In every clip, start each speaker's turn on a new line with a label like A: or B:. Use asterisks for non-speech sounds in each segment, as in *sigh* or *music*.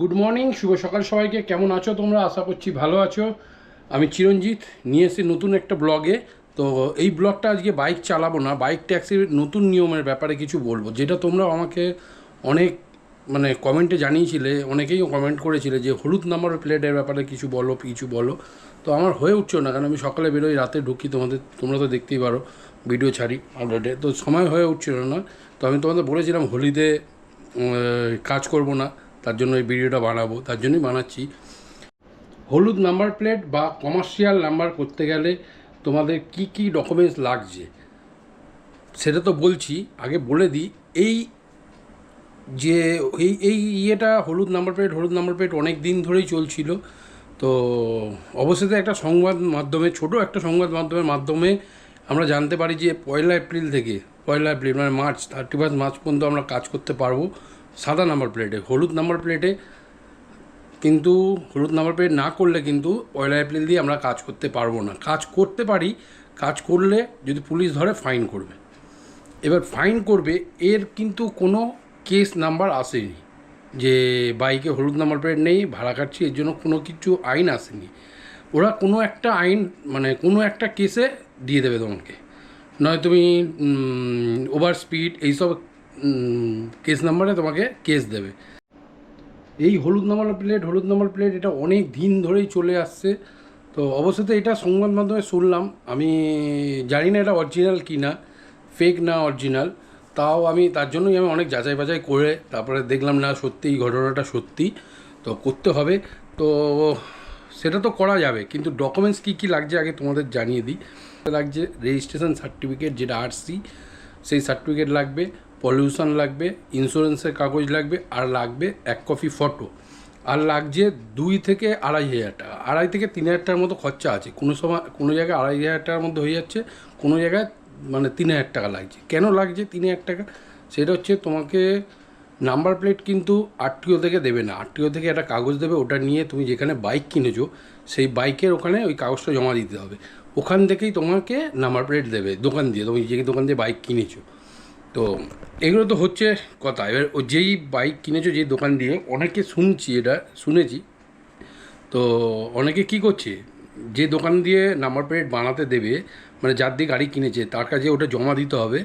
A: Good morning শুভ সকাল সবাইকে। কেমন আছো তোমরা? আশা করছি ভালো আছো। আমি চিরঞ্জিত, নিয়ে এসেছি নতুন একটা ব্লগে। তো এই ব্লগটা আজকে বাইক চালাবো না, বাইক ট্যাক্সির নতুন নিয়মের ব্যাপারে কিছু বলব। যেটা তোমরা আমাকে অনেক মানে কমেন্টে জানিয়েছিলে, অনেকেই কমেন্ট করেছিলে যে হলুদ নাম্বার প্লেটের ব্যাপারে কিছু বলো কিছু বলো। তো আমার হয়ে উঠছো না, কারণ আমি সকালে বেরোই, রাতে ঢুকি, তোমাদের, তোমরা তো দেখতেই পারো ভিডিও ছাড়ি আপলোডে তো সময় হয়ে উঠছিল না। তো আমি তোমাদের বলেছিলাম হোলিতে কাজ করব না। তার জন্য এই ভিডিওটা বানাবো, তার জন্যই বানাচ্ছি। হলুদ নাম্বার প্লেট বা কমার্শিয়াল নাম্বার করতে গেলে তোমাদের কি কি ডকুমেন্টস লাগছে? সেটা তো বলছি, আগে বলে দিই, এই যে, এই এই ইয়েটা হলুদ নাম্বার প্লেট, হলুদ নাম্বার প্লেট অনেক দিন ধরেই চলছিল। তো অবশেষে একটা সংবাদ মাধ্যমে, ছোট একটা সংবাদ মাধ্যমের মাধ্যমে আমরা জানতে পারি যে পয়লা এপ্রিল থেকে, পয়লা এপ্রিল মানে মার্চ থার্টি ফার্স্ট মার্চ পর্যন্ত আমরা কাজ করতে পারব। সাদা নাম্বার প্লেটে হলুদ নাম্বার প্লেটে কিন্তু হলুদ নাম্বার প্লেট না করলে কিন্তু পয়লা এপ্রিল দিয়ে আমরা কাজ করতে পারব না। কাজ করতে পারি, কাজ করলে যদি পুলিশ ধরে ফাইন করবে। এবার ফাইন করবে, এর কিন্তু কোনো কেস নাম্বার আসেনি যে বাইকে হলুদ নাম্বার প্লেট নেই, ভাড়া কাটছি এর জন্য কোনো কিছু আইন আসেনি। ওরা কোনো একটা আইন মানে কোনো একটা কেসে দিয়ে দেবে তোমাকে। নয় তুমি ওভার স্পিড এইসব কেস নাম্বারে তোমাকে কেস দেবে। এই হলুদ নাম্বার প্লেট হলুদ নাম্বার প্লেট এটা অনেক দিন ধরেই চলে আসছে। তো অবশ্যই এটা সংবাদ মাধ্যমে শুনলাম। আমি জানি না এটা অরিজিনাল কি না ফেক না অরিজিনাল তাও আমি, তার জন্যই আমি অনেক যাচাই বাছাই করে তারপরে দেখলাম, না, সত্যি, এই ঘটনাটা সত্যি। তো করতে হবে। তো সেটা তো করা যাবে, কিন্তু ডকুমেন্টস কী কী লাগছে আগে তোমাদের জানিয়ে দিই। লাগছে রেজিস্ট্রেশন সার্টিফিকেট যেটা আরসি সেই সার্টিফিকেট লাগবে। পলিউশন লাগবে, ইন্স্যুরেন্সের কাগজ লাগবে, আর লাগবে এক কপি ফটো। আর লাগছে দুই থেকে আড়াই হাজার টাকা। আড়াই থেকে তিন হাজার টাকার মতো খরচা আছে। কোনো সময়, কোনো জায়গায় আড়াই হাজার টাকার মধ্যে হয়ে যাচ্ছে, কোনো জায়গায় মানে তিন হাজার টাকা লাগছে। কেন লাগছে তিন হাজার টাকা? সেটা হচ্ছে তোমাকে নাম্বার প্লেট কিন্তু আরটিও থেকে দেবে না। আরটিও থেকে একটা কাগজ দেবে, ওটা নিয়ে তুমি যেখানে বাইক কিনেছো, সেই বাইকের ওখানে ওই কাগজটা জমা দিতে হবে। ওখান থেকেই তোমাকে নাম্বার প্লেট দেবে, দোকান দিয়ে, তুমি যে দোকান দিয়ে বাইক কিনেছো। তো এগুলো তো হচ্ছে কথা। এবার ও যেই বাইক কিনেছো, যেই দোকান দিয়ে, অনেকে শুনছি এটা, শুনেছি। তো অনেকে কি করছে, যে দোকান দিয়ে নাম্বার প্লেট বানাতে দেবে মানে যার দিয়ে গাড়ি কিনেছে, তার কাছে ওটা জমা দিতে হবে।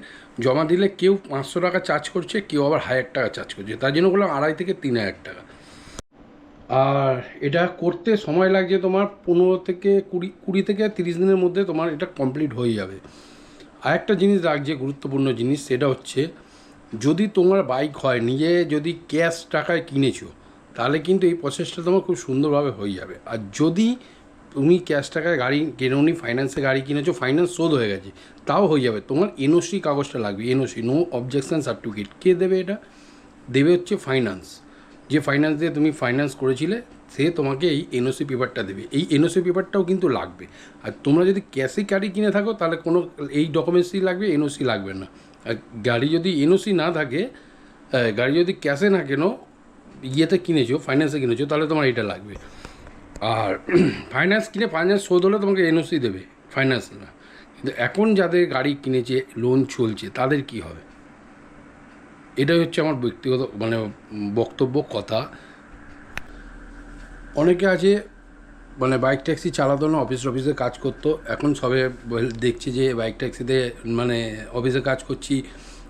A: জমা দিলে কেউ পাঁচশো টাকা চার্জ করছে, কেউ আবার হাজার টাকা চার্জ করছে। তার জন্য বললাম আড়াই থেকে তিন হাজার টাকা। আর এটা করতে সময় লাগছে তোমার পনেরো থেকে কুড়ি কুড়ি থেকে তিরিশ দিনের মধ্যে তোমার এটা কমপ্লিট হয়ে যাবে। আরেকটা জিনিস লাগছে গুরুত্বপূর্ণ জিনিস, সেটা হচ্ছে যদি তোমার বাইক হয়, নিজে যদি ক্যাশ টাকায় কিনেছো, তাহলে কিন্তু এই প্রসেসটা তোমার খুব সুন্দরভাবে হয়ে যাবে। আর যদি তুমি ক্যাশ টাকায় গাড়ি কেনোনি ফাইন্যান্সে গাড়ি কিনেছো ফাইন্যান্স শোধ হয়ে গেছে, তাও হয়ে যাবে। তোমার এনওসি কাগজটা লাগবে এনওসি নো অবজেকশন সার্টিফিকেট কে দেবে এটা? দেবে হচ্ছে ফাইন্যান্স যে ফাইন্যান্স দিয়ে তুমি ফাইন্যান্স করেছিলে সে তোমাকে এই এনওসি পেপারটা দেবে। এই এনওসি পেপারটাও কিন্তু লাগবে। আর তোমরা যদি ক্যাশে গাড়ি কিনে থাকো, তাহলে কোনো এই ডকুমেন্টসই লাগবে এনওসি লাগবে না। আর গাড়ি যদি এনওসি না থাকে গাড়ি যদি ক্যাশে না কেনো, ইয়েতে কিনেছো ফাইন্যান্সে কিনেছো, তাহলে তোমার এটা লাগবে। আর *clears throat* ফাইন্যান্স কিনে ফাইন্যান্স শোধ হলে তোমাকে এনওসি দেবে ফাইন্যান্স না। কিন্তু এখন যাদের গাড়ি কিনেছে লোন চলছে, তাদের কি হবে? এটাই হচ্ছে আমার ব্যক্তিগত মানে বক্তব্য, কথা। অনেকে আছে মানে বাইক ট্যাক্সি চালাতো না, অফিস অফিসে কাজ করতো। এখন সবে দেখছি যে বাইক ট্যাক্সিতে মানে অফিসে কাজ করছি।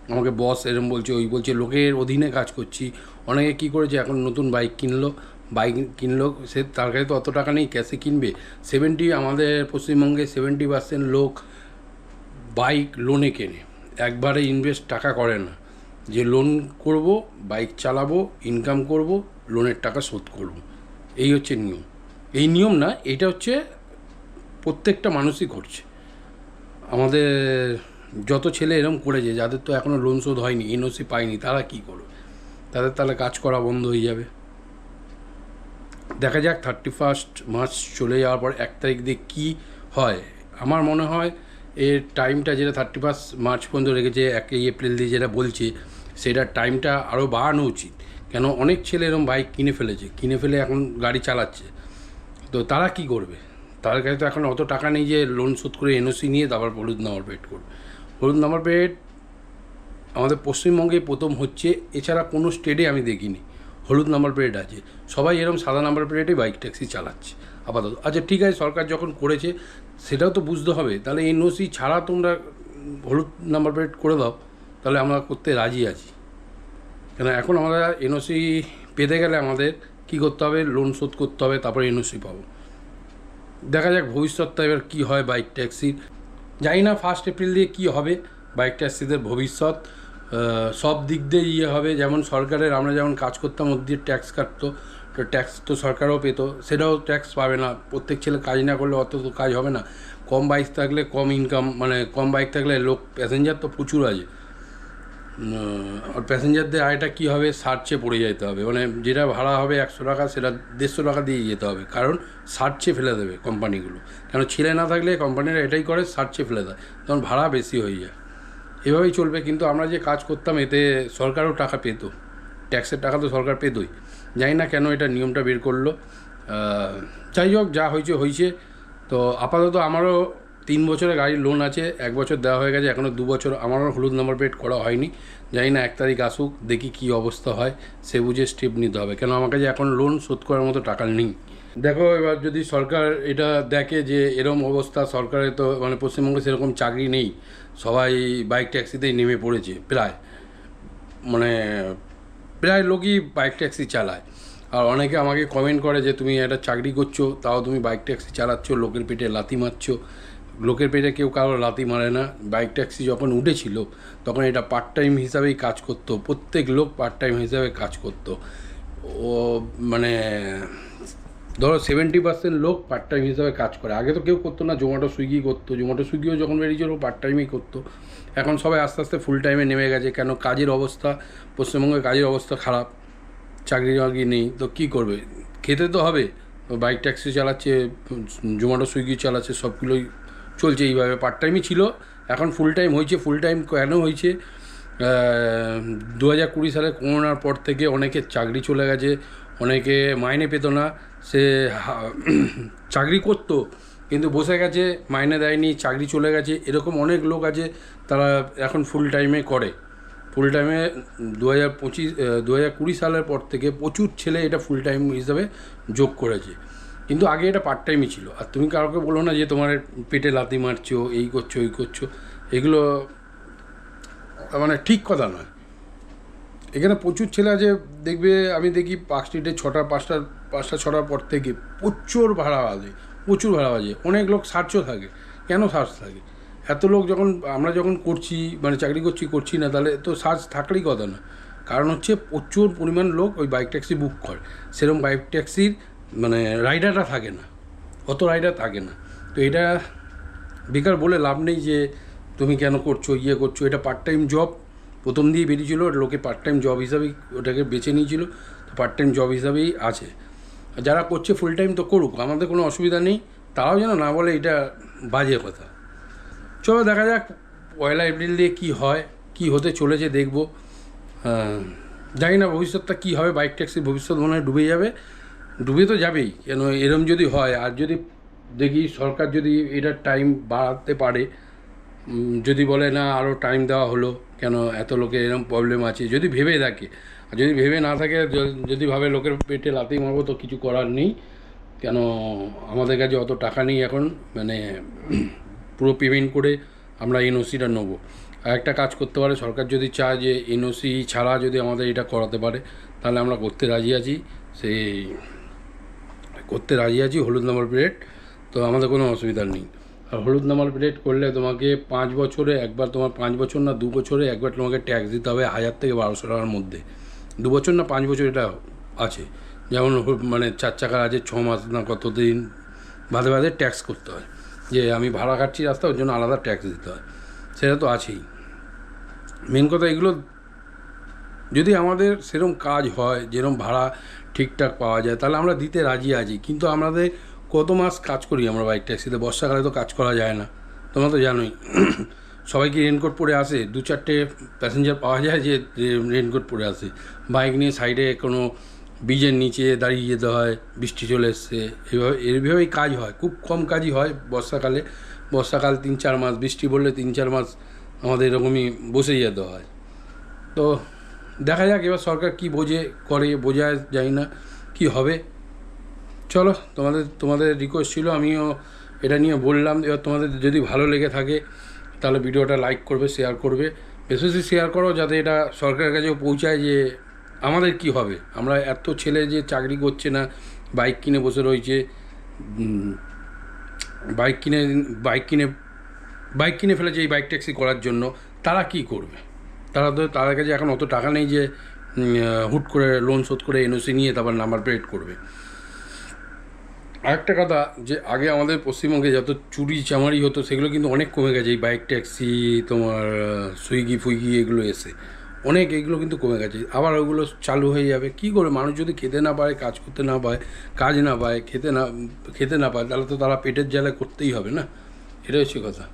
A: আমাকে বস এরম বলছে, ওই বলছে, লোকের অধীনে কাজ করছি। অনেকে কী করেছে, এখন নতুন বাইক কিনলো। বাইক কিনলো, সে তার কাছে তো অত টাকা নেই, ক্যাশে কিনবে। সেভেন্টি আমাদের পশ্চিমবঙ্গে সেভেন্টি পার্সেন্ট লোক বাইক লোনে কেনে। একবারে ইনভেস্ট টাকা করে না। যে লোন করব, বাইক চালাবো, ইনকাম করব, লোনের টাকা শোধ করব। এই হচ্ছে নিয়ম। এই নিয়ম না, এটা হচ্ছে প্রত্যেকটা মানুষই করছে। আমাদের যত ছেলে এরম করেছে, যাদের তো এখনও লোন শোধ হয়নি এনওসি পায়নি, তারা কি করবে? তাদের তাহলে কাজ করা বন্ধ হয়ে যাবে। দেখা যাক থার্টি ফার্স্ট মার্চ চলে যাওয়ার পর এক তারিখ দিয়ে কী হয়। আমার মনে হয় এর টাইমটা যেটা থার্টি ফার্স্ট মার্চ পর্যন্ত রেখেছে একই এপ্রিল দিয়ে যেটা বলছে, সেটার টাইমটা আরও বাড়ানো উচিত। কেন অনেক ছেলে এরকম বাইক কিনে ফেলেছে, কিনে ফেলে এখন গাড়ি চালাচ্ছে। তো তারা কি করবে? তার কাছে তো এখন অত টাকা নেই যে লোন শোধ করে এনওসি নিয়ে তারপর হলুদ নাম্বার প্লেট করবে। হলুদ নাম্বার প্লেট আমাদের পশ্চিমবঙ্গে প্রথম হচ্ছে, এছাড়া কোনো স্টেটে আমি দেখিনি। হলুদ নাম্বার প্লেট আছে। সবাই এরকম সাদা নাম্বার প্লেটেই বাইক ট্যাক্সি চালাচ্ছে, আপাতত। আচ্ছা ঠিক আছে, সরকার যখন করেছে, সেটাও তো বুঝতে হবে। তাহলে এনওসি ছাড়া তোমরা হলুদ নাম্বার প্লেট করে দাও, তাহলে আমরা করতে রাজি আছি। কেন এখন আমরা এনওসি পেতে গেলে আমাদের কী করতে হবে? লোন শোধ করতে হবে, তারপরে এনওসি পাবো। দেখা যাক ভবিষ্যৎটা এবার কী হয় বাইক ট্যাক্সির জানি না ফার্স্ট এপ্রিল দিয়ে কী হবে বাইক ট্যাক্সিদের ভবিষ্যৎ। সব দিক দিয়ে ইয়ে হবে। যেমন সরকারের আমরা যেমন কাজ করতাম, ওর দিয়ে ট্যাক্স কাটতো, তো ট্যাক্স তো সরকারও পেতো। সেটাও ট্যাক্স পাবে না। প্রত্যেক ছেলে কাজ না করলে অত তো কাজ হবে না। কম বাইক থাকলে কম ইনকাম মানে কম বাইক থাকলে লোক প্যাসেঞ্জার তো প্রচুর আছে। প্যাসেঞ্জারদের আয়টা কী হবে? সার্চে পড়ে যেতে হবে। মানে যেটা ভাড়া হবে একশো টাকা, সেটা দেড়শো টাকা দিয়ে যেতে হবে। কারণ সার্চে ফেলে দেবে কোম্পানিগুলো কেন ছেলে না থাকলে কোম্পানিরা এটাই করে সার্চে ফেলে দেয়। তখন ভাড়া বেশি হয়ে যায়। এভাবেই চলবে। কিন্তু আমরা যে কাজ করতাম, এতে সরকারও টাকা পেত। ট্যাক্সের টাকা তো সরকার পেতই। জানি না কেন এটা নিয়মটা বের করল। যাই হোক, যা হয়েছে হয়েছে। তো আপাতত আমারও তিন বছরের গাড়ির লোন আছে, এক বছর দেওয়া হয়ে গেছে এখনও দু বছর আমারও হলুদ নাম্বার প্লেট করা হয়নি। জানি না এক তারিখ আসুক, দেখি কী অবস্থা হয়, সে বুঝে স্টেপ নিতে হবে। কেন আমার কাছে এখন লোন শোধ করার মতো টাকা নেই। দেখো, এবার যদি সরকার এটা দেখে যে এরম অবস্থা সরকারের তো মানে পশ্চিমবঙ্গে সেরকম চাকরি নেই, সবাই বাইক ট্যাক্সিতেই নেমে পড়েছে, প্রায়। মানে প্রায় লোকই বাইক ট্যাক্সি চালায়। আর অনেকে আমাকে কমেন্ট করে যে, তুমি একটা চাকরি করছ, তাও তুমি বাইক ট্যাক্সি চালাচ্ছ, লোকের পেটে লাথি মারছো। লোকের পেটে কেউ কারও লাথি মারে না। বাইক ট্যাক্সি যখন উঠেছিল, তখন এটা পার্ট টাইম হিসাবেই কাজ করতো। প্রত্যেক লোক পার্ট টাইম হিসাবে কাজ করতো। ও মানে ধরো সেভেন্টি পার্সেন্ট লোক পার্ট টাইম হিসাবে কাজ করে। আগে তো কেউ করতো না জোম্যাটো সুইগি করতো। জোম্যাটো সুইগিও যখন বেরিয়েছিল পার্ট টাইমেই করতো। এখন সবাই আস্তে আস্তে ফুল টাইমে নেমে গেছে। কেন? কাজের অবস্থা পশ্চিমবঙ্গের কাজের অবস্থা খারাপ। চাকরি বাকরি নেই। তো কী করবে? খেতে তো হবে। বাইক ট্যাক্সি চালাচ্ছে জোম্যাটো সুইগি চালাচ্ছে, সবগুলোই চলছে এইভাবে। পার্ট টাইমই ছিল। এখন ফুল টাইম হয়েছে। ফুল টাইম কেন হয়েছে? দু হাজার কুড়ি সালে করোনার পর থেকে অনেকের চাকরি চলে গেছে। অনেকে মাইনে পেত না। সে *clears throat* চাকরি করতো, কিন্তু বসে গেছে, মাইনে দেয়নি, চাকরি চলে গেছে। এরকম অনেক লোক আছে, তারা এখন ফুল টাইমে করে। ফুল টাইমে দু হাজার পঁচিশ দু হাজার কুড়ি সালের পর থেকে প্রচুর ছেলে এটা ফুল টাইম হিসাবে যোগ করেছে। কিন্তু আগে এটা পার্ট টাইমই ছিল। আর তুমি কাউকে বলো না যে তোমার পেটে লাথি মারছো, এই করছ এই করছ, এগুলো মানে ঠিক কথা নয়। এখানে প্রচুর ছেলে আছে, দেখবে আমি দেখি পার্ক স্ট্রিটে ছটা, পাঁচটা পাঁচটা, ছটার পর থেকে প্রচুর ভাড়া বাজে, প্রচুর ভাড়া বাজে। অনেক লোক সার্চও থাকে। কেন সার্চ থাকে? এত লোক যখন, আমরা যখন করছি মানে চাকরি করছি করছি না, তাহলে তো সার্চ থাকলেই কথা না কারণ হচ্ছে প্রচুর পরিমাণ লোক ওই বাইক ট্যাক্সি বুক করে। সেরকম বাইক ট্যাক্সির মানে রাইডারটা থাকে না। অত রাইডার থাকে না। তো এটা বেকার বলে লাভ নেই যে তুমি কেন করছ ইয়ে করছ। এটা পার্ট টাইম জব প্রথম দিয়ে বেরিয়েছিল লোকে পার্ট টাইম জব হিসাবেই ওটাকে বেছে নিয়েছিল। তো পার্ট টাইম জব হিসাবেই আছে। যারা করছে ফুল টাইম তো করুক, আমাদের কোনো অসুবিধা নেই। তারাও যেন না বলে, এটা বাজে কথা। চলো দেখা যাক পয়লা এপ্রিল দিয়ে কী হয়, কী হতে চলেছে দেখব। জানি না ভবিষ্যৎটা কী হবে বাইক ট্যাক্সির ভবিষ্যৎ মনে হয় ডুবে যাবে। ডুবে তো যাবেই। কেন? এরম যদি হয়, আর যদি দেখি সরকার যদি এটার টাইম বাড়াতে পারে যদি বলে, না আরও টাইম দেওয়া হলো, কেন এত লোকের এরকম প্রবলেম আছে? যদি ভেবে থাকে। আর যদি ভেবে না থাকে যদি ভাবে লোকের পেটে লাথি মারবো, তো কিছু করার নেই। কেন? আমাদের কাছে অত টাকা নেই এখন মানে *clears throat* পুরো পেমেন্ট করে আমরা এনওসিটা নেব। আর একটা কাজ করতে পারে, সরকার যদি চায় যে এনওসি ছাড়া যদি আমাদের এটা করাতে পারে, তাহলে আমরা করতে রাজি আছি। সেই করতে রাজি আছি, হলুদ নাম্বার প্লেট তো আমাদের কোনো অসুবিধা নেই। আর হলুদ নাম্বার প্লেট করলে তোমাকে পাঁচ বছরে একবার তোমার পাঁচ বছর না, দু বছরে একবার তোমাকে ট্যাক্স দিতে হবে হাজার থেকে বারোশো টাকার মধ্যে। দু বছর না, পাঁচ বছর এটা আছে। যেমন মানে চার চাকার আছে, ছ মাস না কতদিন বাদে বাদে ট্যাক্স করতে হয়। যে আমি ভাড়া কাটছি রাস্তা, ওর জন্য আলাদা ট্যাক্স দিতে হয়। সেটা তো আছেই। মেন কথা এগুলো যদি আমাদের সেরকম কাজ হয় যেরকম ভাড়া ঠিকঠাক পাওয়া যায়, তাহলে আমরা দিতে রাজি আছি। কিন্তু আমাদের কত মাস কাজ করি আমরা বাইক ট্যাক্সিতে? বর্ষাকালে তো কাজ করা যায় না। তোমরা তো জানোই। *clears throat* সবাই কি রেনকোট পরে আসে? দু চারটে প্যাসেঞ্জার পাওয়া যায় যে রেনকোট পরে আসে। বাইক নিয়ে সাইডে কোনো ব্রিজের নিচে দাঁড়িয়ে যেতে হয়, বৃষ্টি চলে এসছে। এইভাবে এইভাবেই কাজ হয়। খুব কম কাজই হয় বর্ষাকালে। বর্ষাকাল তিন চার মাস, বৃষ্টি পড়লে তিন চার মাস আমাদের এরকমই বসে যেতে হয়। তো দেখা যাক এবার সরকার কি বোঝে, করে, বোঝায়, জানি না কি হবে। চলো, তোমাদের তোমাদের রিকোয়েস্ট ছিল, আমিও এটা নিয়ে বললাম, এবার তোমাদের যদি ভালো লেগে থাকে, তাহলে ভিডিওটা লাইক করবে শেয়ার করবে। বেশি বেশি শেয়ার করো, যাতে এটা সরকারের কাছেও পৌঁছায় যে আমাদের কি হবে। আমরা এত ছেলে যে চাকরি করছে না বাইক কিনে বসে রয়েছে বাইক কিনে বাইক কিনে বাইক কিনে ফেলেছে এই বাইক ট্যাক্সি করার জন্য, তারা কি করবে? তারা তো তাদের কাছে এখন অত টাকা নেই যে হুট করে লোন শোধ করে এনওসি নিয়ে তারপর নাম্বার প্লেট করবে। আরেকটা কথা, যে আগে আমাদের পশ্চিমবঙ্গে যত চুরি চামারি হতো, সেগুলো কিন্তু অনেক কমে গেছে। এই বাইক ট্যাক্সি তোমার সুইগি ফুইগি এগুলো এসে অনেক এগুলো কিন্তু কমে গেছে। আবার ওগুলো চালু হয়ে যাবে। কি করে? মানুষ যদি খেতে না পায় কাজ করতে না পায়, কাজ না পায়, খেতে না খেতে না পায়, তাহলে তো তারা পেটের জ্বালা করতেই হবে না? এটা হচ্ছে কথা।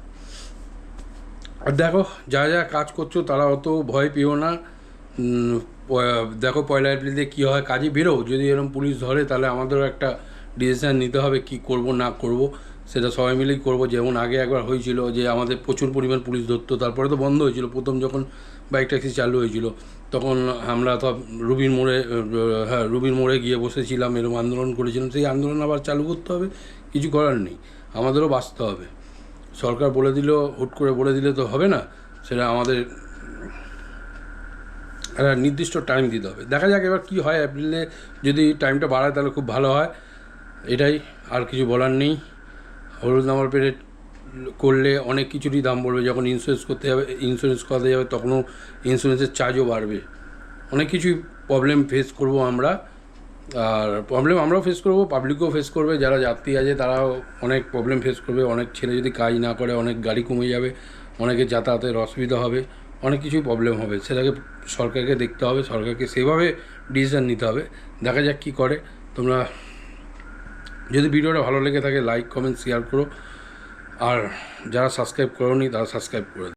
A: আর দেখো, যা যা কাজ করছ, তারা অত ভয় পেও না। দেখো, পয়লা এপ্রিলে কী হয়, কাজে বেরো যদি এরকম পুলিশ ধরে, তাহলে আমাদেরও একটা ডিসিশান নিতে হবে, কি করব, না করব। সেটা সবাই মিলেই করব। যেমন আগে একবার হয়েছিল যে, আমাদের প্রচুর পরিমাণ পুলিশ ধরতো। তারপরে তো বন্ধ হয়েছিল। প্রথম যখন বাইক ট্যাক্সি চালু হয়েছিল, তখন আমরা সব রুবির মোড়ে হ্যাঁ রুবির মোড়ে গিয়ে বসেছিলাম এরকম আন্দোলন করেছিলাম। সেই আন্দোলন আবার চালু করতে হবে, কিছু করার নেই। আমাদেরও বাঁচতে হবে। সরকার বলে দিল, হুট করে বলে দিলে তো হবে না। সেটা আমাদের একটা নির্দিষ্ট টাইম দিতে হবে। দেখা যাক এবার কী হয় এপ্রিলে যদি টাইমটা বাড়ায় তাহলে খুব ভালো হয়। এটাই, আর কিছু বলার নেই। হলুদ নাম্বার প্লেট করলে অনেক কিছুরই দাম পড়বে যখন ইন্স্যুরেন্স করতে যাবে ইন্স্যুরেন্স করাতে যাবে, তখনও ইন্স্যুরেন্সের চার্জও বাড়বে। অনেক কিছুই প্রবলেম ফেস করব আমরা। আর প্রবলেম আমরাও ফেস করব পাবলিকও ফেস করবে, যারা যাত্রী আছে তারাও অনেক প্রবলেম ফেস করবে, অনেক ছেলে যদি কাজ না করে, অনেক গাড়ি কমে যাবে, অনেকের যাতায়াতের অসুবিধা হবে, অনেক কিছুই প্রবলেম হবে, সেটাকে সরকারকে দেখতে হবে, সরকারকে সেভাবে ডিসিশন নিতে হবে, দেখা যাক কী করে, তোমরা যদি ভিডিওটা ভালো লেগে থাকে লাইক কমেন্ট শেয়ার করো, আর যারা সাবস্ক্রাইব করোনি তারা সাবস্ক্রাইব করে।